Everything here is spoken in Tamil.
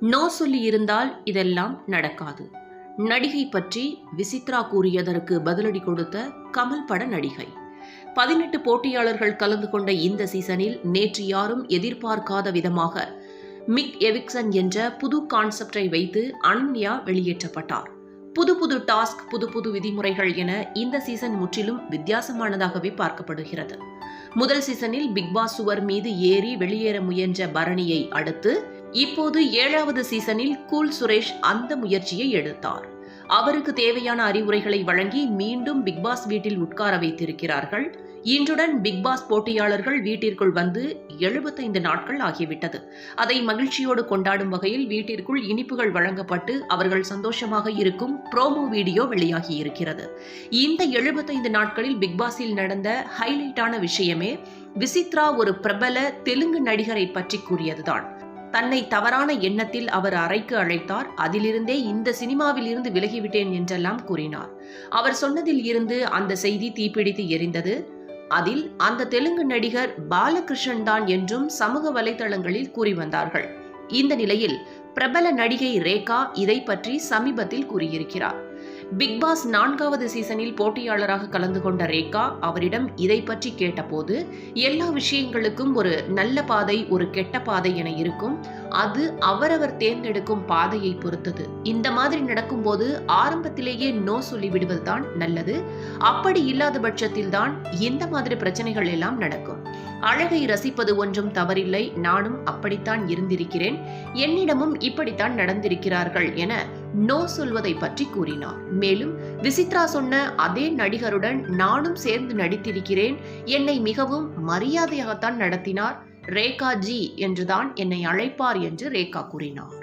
நோ சொல்லி இருந்தால் இதெல்லாம் நடக்காது. நடிகை பற்றி விசித்ரா கூறியதற்கு பதிலடி கொடுத்த கமல் பட நடிகை. பதினெட்டு போட்டியாளர்கள் கலந்து கொண்ட இந்த சீசனில் நேற்று யாரும் எதிர்பார்க்காத விதமாக மிக் எவிக்சன் என்ற புது கான்செப்டை வைத்து அனன்யா வெளியேற்றப்பட்டார். புது புது டாஸ்க் புது புது விதிமுறைகள் என இந்த சீசன் முற்றிலும் வித்தியாசமானதாகவே பார்க்கப்படுகிறது. முதல் சீசனில் பிக் பாஸ் சுவர் மீது ஏறி வெளியேற முயன்ற பரணியை அடுத்து இப்போது ஏழாவது சீசனில் கூல் சுரேஷ் அந்த முயற்சியை எடுத்தார். அவருக்கு தேவையான அறிவுரைகளை வழங்கி மீண்டும் பிக் பாஸ் வீட்டில் உட்கார வைத்திருக்கிறார்கள். இன்றுடன் பிக் பாஸ் போட்டியாளர்கள் வீட்டிற்குள் வந்து எழுபத்தைந்து நாட்கள் ஆகிவிட்டது. அதை மகிழ்ச்சியோடு கொண்டாடும் வகையில் வீட்டிற்குள் இனிப்புகள் வழங்கப்பட்டு அவர்கள் சந்தோஷமாக இருக்கும் ப்ரோமோ வீடியோ வெளியாகி இருக்கிறது. இந்த எழுபத்தைந்து நாட்களில் பிக்பாஸில் நடந்த ஹைலைட்டான விஷயமே விசித்ரா ஒரு பிரபல தெலுங்கு நடிகரை பற்றி கூறியதுதான். தன்னை தவறான எண்ணத்தில் அவர் அறைக்கு அழைத்தார். அதிலிருந்தே இந்த சினிமாவில் இருந்து விலகிவிட்டேன் என்றெல்லாம் கூறினார். அவர் சொன்னதில் இருந்து அந்த செய்தி தீப்பிடித்து எரிந்தது. அதில் அந்த தெலுங்கு நடிகர் பாலகிருஷ்ணன் தான் என்றும் சமூக வலைதளங்களில் கூறி வந்தார்கள். இந்த நிலையில் பிரபல நடிகை ரேகா இதை பற்றி சமீபத்தில் கூறியிருக்கிறார். பிக் பாஸ் நான்காவது சீசனில் போட்டியாளராக கலந்து கொண்ட ரேகா அவரிடம் இதை பற்றி கேட்டபோது எல்லா விஷயங்களுக்கும் ஒரு நல்ல பாதை ஒரு கெட்ட பாதை என இருக்கும். அது அவரவர் தேர்ந்தெடுக்கும் பாதையை பொறுத்தது. இந்த மாதிரி நடக்கும்போது ஆரம்பத்திலேயே நோ சொல்லிவிடுவதுதான் நல்லது. அப்படி இல்லாத பட்சத்தில் தான் இந்த மாதிரி பிரச்சனைகள் எல்லாம் நடக்கும். அழகை ரசிப்பது ஒன்றும் தவறில்லை. நானும் அப்படித்தான் இருந்திருக்கிறேன். என்னிடமும் இப்படித்தான் நடந்திருக்கிறார்கள் என நோ சொல்வதை பற்றி கூறினார். மேலும் விசித்ரா சொன்ன அதே நடிகருடன் நானும் சேர்ந்து நடித்திருக்கிறேன். என்னை மிகவும் மரியாதையாகத்தான் நடத்தினார். ரேகா ஜி என்றுதான் என்னை அழைப்பார் என்று ரேகா கூறினார்.